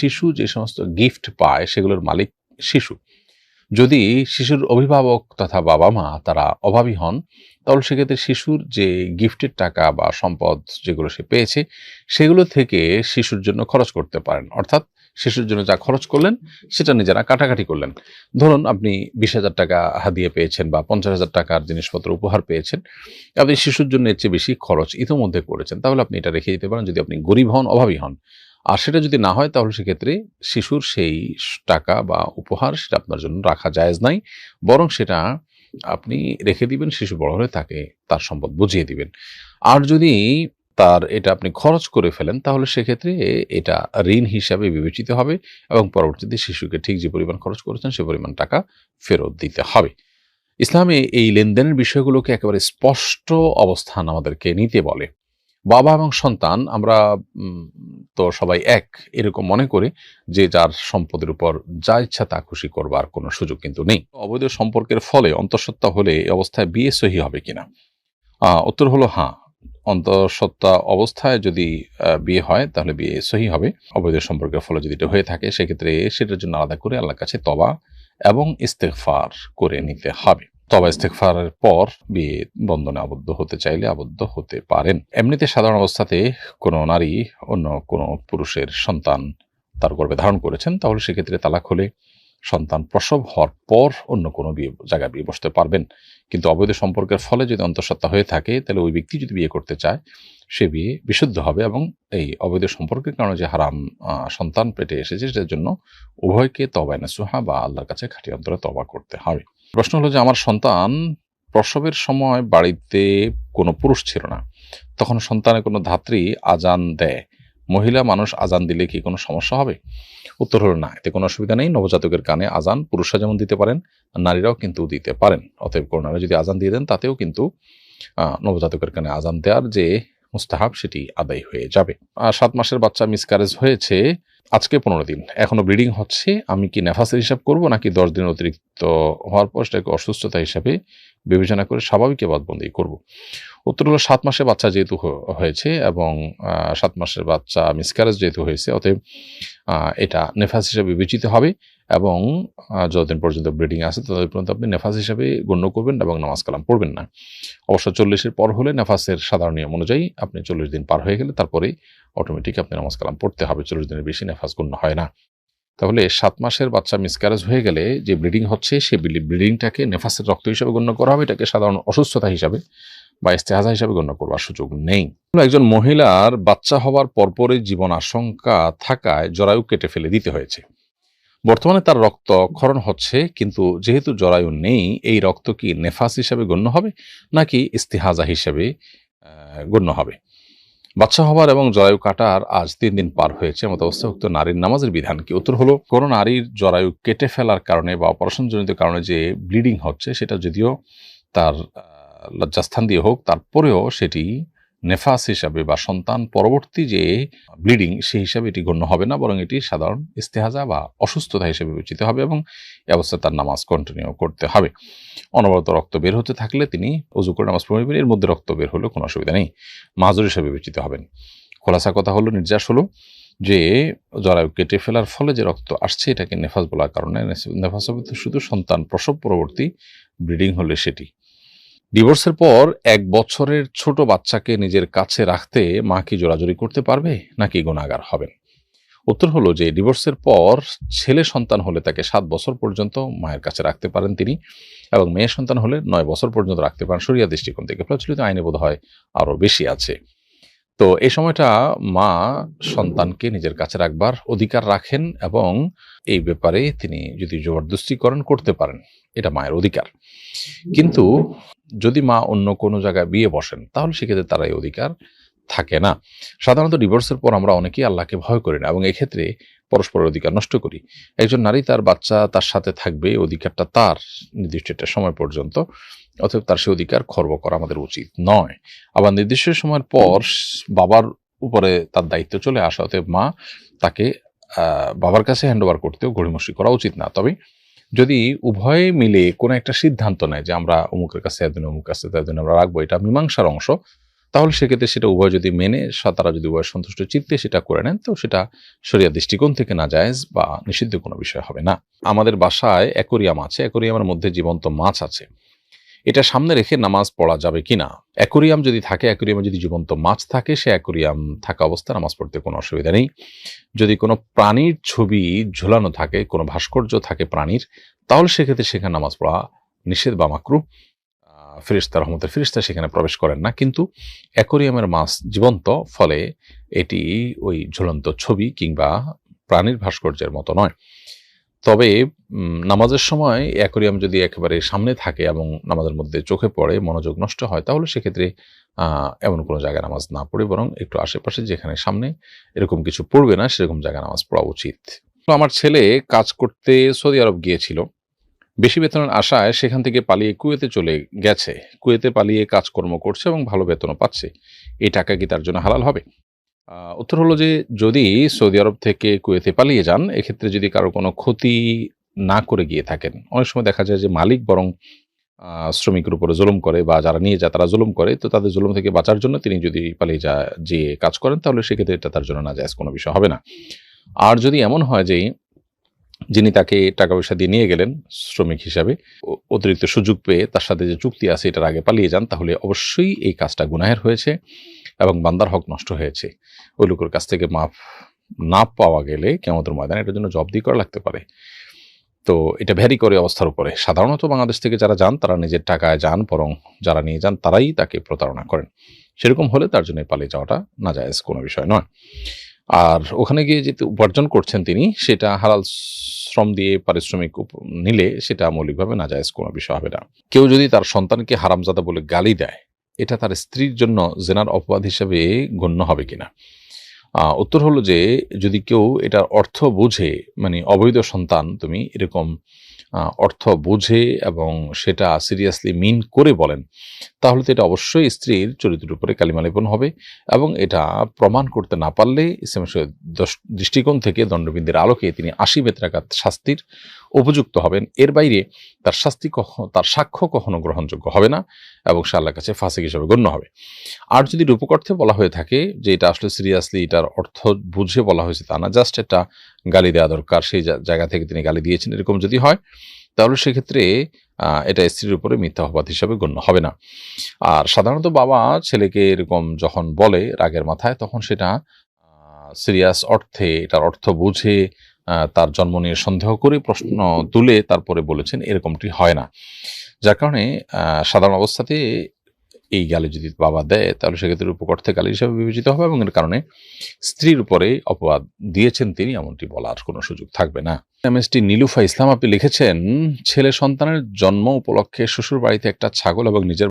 শিশু যে সমস্ত গিফট পায় সেগুলোর মালিক শিশু। যদি শিশুর অভিভাবক তথা বাবা মা তারা অভাবী হন, তাহলে সেক্ষেত্রে শিশুর যে গিফটের টাকা বা সম্পদ যেগুলো সে পেয়েছে, সেগুলো থেকে শিশুর জন্য খরচ করতে পারেন। অর্থাৎ শিশুর জন্য যা খরচ করলেন, সেটা নিজেরা কাটাকাটি করলেন। ধরুন আপনি বিশ হাজার টাকা হাদিয়ে পেয়েছেন বা পঞ্চাশ হাজার টাকার জিনিসপত্র উপহার পেয়েছেন, আপনি শিশুর জন্য এর চেয়ে বেশি খরচ ইতোমধ্যে করেছেন, তাহলে আপনি এটা রেখে দিতে পারেন। যদি আপনি গরিব হন, অভাবী হন আর সেটা যদি না হয়, তাহলে সেক্ষেত্রে শিশুর সেই টাকা বা উপহার সেটা আপনার জন্য রাখা জায়েজ নাই। বরং সেটা আপনি রেখে দিবেন, শিশু বড় হলে তাকে তার সম্পদ বুঝিয়ে দিবেন। আর যদি তার এটা আপনি খরচ করে ফেলেন, তাহলে সেক্ষেত্রে এটা ঋণ হিসাবে বিবেচিত হবে এবং পরবর্তীতে শিশুকে ঠিক যে পরিমাণ খরচ করেছেন, সে পরিমাণ টাকা ফেরত দিতে হবে। ইসলামে এই লেনদেনের বিষয়গুলোকে একেবারে স্পষ্ট অবস্থান আমাদেরকে নিতে বলে। বাবা এবং সন্তান, আমরা তো সবাই এক, এরকম মনে করি যে যার সম্পদের উপর যা ইচ্ছা তা খুশি করবার কোনো সুযোগ কিন্তু নেই। অবৈধ সম্পর্কের ফলে অন্তঃসত্ত্বা হলে এই অবস্থায় বিয়ে সহি হবে কিনা? উত্তর হলো হ্যাঁ অন্তঃসত্ত্বা অবস্থায় যদি বিয়ে হয় তাহলে বিয়ে সহি হবে। অবৈধ সম্পর্কের ফলে যদি এটা হয়ে থাকে, সেক্ষেত্রে সেটার জন্য আলাদা করে আল্লাহর কাছে তবা এবং ইস্তেগফার করে নিতে হবে। তবা ইস্তেগফারের পর বিয়ে বন্ধনে আবদ্ধ হতে চাইলে আবদ্ধ হতে পারেন। এমনিতে সাধারণ অবস্থাতে কোনো নারী অন্য কোনো পুরুষের সন্তান তার গর্ভে ধারণ করেছেন, তাহলে সেক্ষেত্রে তালাক হলে সন্তান প্রসব হওয়ার পর অন্য কোনো বিয়ে, জায়গায় বিয়ে বসতে পারবেন। কিন্তু অবৈধ সম্পর্কের ফলে যদি অন্তঃসত্ত্বা হয়ে থাকে, তাহলে ওই ব্যক্তি যদি বিয়ে করতে চায়, সে বিয়ে বিশুদ্ধ হবে এবং এই অবৈধ সম্পর্কের কারণে যে হারাম সন্তান পেটে এসেছে সেটার জন্য উভয়কে তবায় না সুহা বা আল্লাহর কাছে খাঁটি অন্তরে তবা করতে হবে। প্রশ্ন হলো যে, আমার সন্তান প্রসবের সময় বাড়িতে কোনো পুরুষ ছিল না। তখন সন্তানের কোনো ধাত্রী আজান দেয়। মহিলা মানুষ আজান দিলে কি কোনো সমস্যা হবে? উত্তর হলো না, এতে কোনো অসুবিধা নেই। নবজাতকের কানে আজান পুরুষরা যেমন দিতে পারেন, নারীরাও কিন্তু দিতে পারেন। অতএব কোনো যদি আজান দিয়ে দেন, তাতেও কিন্তু নবজাতকের কানে আজান দেওয়ার যে মুস্তাহাব, সেটি আদায় হয়ে যাবে। আর সাত মাসের বাচ্চা মিসক্যারেজ হয়েছে আজকে পনেরো দিন। এখনও ব্লিডিং হচ্ছে। আমি কি নেফাসের হিসাব করব, নাকি দশ দিন অতিরিক্ত হওয়ার পর সেটাকে অসুস্থতা হিসাবে বিবেচনা করে স্বাভাবিক বাদবন্দি করব? উত্তর হলো, সাত মাসে বাচ্চা যেহেতু হয়েছে এবং সাত মাসের বাচ্চা মিসক্যারেজ যেহেতু হয়েছে, অতএব এটা নেফাস হিসাবে বিবেচিত হবে। এবং যতদিন পর্যন্ত ব্লিডিং আছে, ততদিন পর্যন্ত আপনি নেফাস হিসাবে গণ্য করবেন এবং নামাজ কালাম পড়বেন না। অবশ্য চল্লিশের পর হলে নেফাসের সাধারণ নিয়ম অনুযায়ী আপনি চল্লিশ দিন পার হয়ে গেলে তারপরেই অটোমেটিক আপনি নামাজ কালাম পড়তে হবে, চল্লিশ দিনের বেশি নেফাস গণ্য হয় না। তাহলে সাত মাসের বাচ্চা মিসক্যারেজ হয়ে গেলে যে ব্লিডিং হচ্ছে সেই ব্লিডিংটাকে নেফাসের রক্ত হিসাবে গণ্য করা হবে, এটাকে সাধারণ অসুস্থতা হিসাবে বা ইস্তেহাজা হিসাবে গণ্য করবার সুযোগ নেই। একজন মহিলার বাচ্চা হওয়ার পরপরই জীবন আশঙ্কা থাকায় জরায়ু কেটে ফেলে দিতে হয়েছে। বর্তমানে তার রক্ত ক্ষরণ হচ্ছে, কিন্তু যেহেতু জরায়ু নেই, এই রক্ত কি নেফাস হিসাবে গণ্য হবে, নাকি ইস্তেহাজা হিসাবে গণ্য হবে? বাচ্চা হবার এবং জরায়ু কাটার আজ তিন দিন পার হয়েছে মতো অবস্থাভুক্ত নারীর নামাজের বিধান কি? উত্তর হলো, কোনো নারীর জরায়ু কেটে ফেলার কারণে বা অপারেশনজনিত কারণে যে ব্লিডিং হচ্ছে, সেটা যদিও তার লজ্জাস্থান দিয়ে হোক, তারপরেও সেটি নেফাস হিসাবে বা সন্তান পরবর্তী যে ব্লিডিং, সেই হিসাবে এটি গণ্য হবে না, বরং এটি সাধারণ ইস্তেহাজা বা অসুস্থতা হিসেবে বিবেচিত হবে এবং এ অবস্থায় তার নামাজ কন্টিনিউ করতে হবে। অনবরত রক্ত বের হতে থাকলে তিনি উজু করে নামাজ পড়বেন, এর মধ্যে রক্ত বের হলেও কোনো অসুবিধা নেই। মাজুর হিসেবে বিবেচিত হবেন। খোলাসা কথা হলো, নির্যাস হলো যে জরায়ু কেটে ফেলার ফলে যে রক্ত আসছে, এটাকে নেফাস বলার কারণে নেফাস শুধু সন্তান প্রসব পরবর্তী ব্লিডিং হলে সেটি। ডিভোর্সের পর এক বছরের ছোট বাচ্চাকে নিজের কাছে রাখতে মা কি জোরাজুরি করতে পারবে, নাকি গুণাগার হবেন? উত্তর হলো যে, ডিভোর্সের পর ছেলে সন্তান হলে তাকে সাত বছর পর্যন্ত মায়ের কাছে রাখতে পারেন তিনি এবং মেয়ে সন্তান হলে নয় বছর পর্যন্ত রাখতে পারেন। সরিয়া দৃষ্টিকোণ থেকে প্রচলিত আইনে বোধ হয় আরও বেশি আছে। তো এই সময়টা মা সন্তানকে নিজের কাছে রাখবার অধিকার রাখেন এবং এই ব্যাপারে তিনি যদি জবরদস্তি করেন করতে পারেন, এটা মায়ের অধিকার। কিন্তু যদি মা অন্য কোনো জায়গায় বিয়ে বসেন, তাহলে সেক্ষেত্রে তার এই অধিকার থাকে না। সাধারণত ডিভোর্সের পর আমরা অনেকেই আল্লাহকে ভয় করি না এবং এক্ষেত্রে পরস্পরের অধিকার নষ্ট করি। একজন নারী তার বাচ্চা তার সাথে থাকবে অধিকারটা তার নির্দিষ্ট একটা সময় পর্যন্ত অতএব তার সে অধিকার খর্ব করা আমাদের উচিত নয়। আবার নির্দিষ্ট সময়ের পর বাবার উপরে তার দায়িত্ব চলে আসা, অতএব মা তাকে বাবার কাছে হ্যান্ড ওভার করতেও গড়িমসি করা উচিত না। তবে যদি উভয়ে মিলে কোনো একটা সিদ্ধান্ত নেয় যে আমরা অমুকের কাছে এতদিন অমুক কাছে এতদিন আমরা রাখব, এটা মীমাংসার অংশ, তাহলে সেক্ষেত্রে সেটা উভয় যদি মেনে তারা যদি উভয় সন্তুষ্ট চিত্তে সেটা করে নেন, তো সেটা শরিয়া দৃষ্টিকোণ থেকে না জায়েজ বা নিষিদ্ধ কোনো বিষয় হবে না। আমাদের বাসায় অ্যাকোরিয়াম আছে অ্যাকোরিয়ামের মধ্যে জীবন্ত মাছ আছে। এটা সামনে রেখে নামাজ পড়া যাবে কিনা? অ্যাকোরিয়াম যদি থাকে, অ্যাকোরিয়ামে যদি জীবন্ত মাছ থাকে, সে অ্যাকোরিয়াম থাকা অবস্থায় নামাজ পড়তে কোনো অসুবিধা নেই। যদি কোনো প্রাণীর ছবি ঝুলানো থাকে, কোনো ভাস্কর্য থাকে প্রাণীর, তাহলে সেক্ষেত্রে সেখানে নামাজ পড়া নিষেধ বা মাকরু। ফিরিস্তা রহমতের ফিরিস্তা সেখানে প্রবেশ করেন না। কিন্তু অ্যাকোরিয়ামের মাছ জীবন্ত, ফলে এটি ওই ঝুলন্ত ছবি কিংবা প্রাণীর ভাস্কর্যের মতো নয়। তবে নামাজের সময় অ্যাকোরিয়াম যদি একেবারে সামনে থাকে এবং নামাজের মধ্যে চোখে পড়ে, মনোযোগ নষ্ট হয়, তাহলে সেক্ষেত্রে এমন কোনো জায়গায় নামাজ না পড়ে, বরং একটু আশেপাশে যেখানে সামনে এরকম কিছু পড়বে না, সেরকম জায়গায় নামাজ পড়া উচিত। তো আমার ছেলে কাজ করতে সৌদি আরব গিয়েছিল। বেশি বেতনের আশায় সেখান থেকে পালিয়ে কুয়েতে চলে গেছে। কুয়েতে পালিয়ে কাজকর্ম করছে এবং ভালো বেতনও পাচ্ছে। এই টাকা কি তার জন্য হালাল হবে? উত্তর হলো যে যদি সৌদি আরব থেকে কুয়েতে পালিয়ে যান, এক্ষেত্রে যদি কারও কোনো ক্ষতি না করে গিয়ে থাকেন, অনেক সময় দেখা যায় যে মালিক বরং শ্রমিকের উপরে জুলুম করে বা যারা নিয়ে যায় তারা জুলুম করে, তো তাদের জুলুম থেকে বাঁচার জন্য তিনি যদি পালিয়ে যা যে কাজ করেন, তাহলে সেক্ষেত্রে এটা তার জন্য না যায় কোনো বিষয় হবে না। আর যদি এমন হয় যে যিনি তাকে টাকা পয়সা দিয়ে নিয়ে গেলেন, শ্রমিক হিসাবে অতিরিক্ত সুযোগ পেয়ে তার সাথে যে চুক্তি আছে এটার আগে পালিয়ে যান, তাহলে অবশ্যই এই কাজটা গুনাহের হয়েছে। এবং বান্দার হক নষ্ট হয়েছে। ওই লোকের কাছ থেকে মাপ না পাওয়া গেলে কেমতের ময়দানে এটার জন্য জব্দি করা লাগতে পারে। তো এটা ভ্যারি করে অবস্থার উপরে। সাধারণত বাংলাদেশ থেকে যারা যান, তারা নিজের টাকায় যান, বরং যারা নিয়ে যান, তারাই তাকে প্রতারণা করেন। সেরকম হলে তার জন্য পালিয়ে যাওয়াটা না যায় কোনো বিষয় নয়। আর ওখানে গিয়ে যেতে উপার্জন করছেন তিনি, সেটা হালাল শ্রম দিয়ে পারিশ্রমিক নিলে সেটা মৌলিকভাবে না যায় কোনো বিষয় হবে না। কেউ যদি তার সন্তানকে হারামজাদা বলে গালি দেয় এটা তার স্ত্রীর জন্য জেনার অপবাদ হিসেবে গণ্য হবে কিনা। উত্তর হলো যে যদি কেউ এটার অর্থ বুঝে মানে অবৈধ সন্তান, তুমি এরকম অর্থ বুঝে এবং সেটা সিরিয়াসলি মিন করে বলেন, তাহলে তো এটা অবশ্যই স্ত্রীর চরিত্রের উপরে কালিমালিপন হবে এবং এটা প্রমাণ করতে না পারলে ইসলামের দৃষ্টিকোণ থেকে দণ্ডবিন্দের আলোকে তিনি আশি বেত্রাঘাত শাস্তির উপযুক্ত হবেন। এর বাইরে তার শাস্তি কখনো তার সাক্ষ্য কখনো গ্রহণযোগ্য হবে না এবং সে আল্লাহর কাছে ফাঁসিক হিসেবে গণ্য হবে। আর যদি রূপকর্থে বলা হয়ে থাকে যে এটা আসলে সিরিয়াসলি এটার অর্থ বুঝে বলা হয়েছে তা না জাস্ট একটা গালি দেওয়া দরকার, সেই জায়গা থেকে তিনি গালি দিয়েছেন, এরকম যদি হয়, তাহলে সেক্ষেত্রে এটা স্ত্রীর উপরে মিথ্যা অপবাদ হিসাবে গণ্য হবে না। আর সাধারণত বাবা ছেলেকে এরকম যখন বলে রাগের মাথায়, তখন সেটা সিরিয়াস অর্থে, এটার অর্থ বুঝে তার জন্ম নিয়ে সন্দেহ করে প্রশ্ন তুলে তারপরে বলেছেন, এরকমটি হয় না। যার কারণে সাধারণ অবস্থাতে এই গালি যদি বাবা দেয়, তাহলে সেক্ষেত্রে উপকর্থে গালি হিসাবে বিবেচিত হবে এবং এর কারণে স্ত্রীর উপরে অপবাদ দিয়েছেন তিনি, এমনটি বলার কোনো সুযোগ থাকবে না। এমএসটি নীলুফা ইসলাম, আপনি লিখেছেন, ছেলে সন্তানের জন্ম উপলক্ষে শ্বশুর বাড়িতে একটা ছাগল এবং নিজের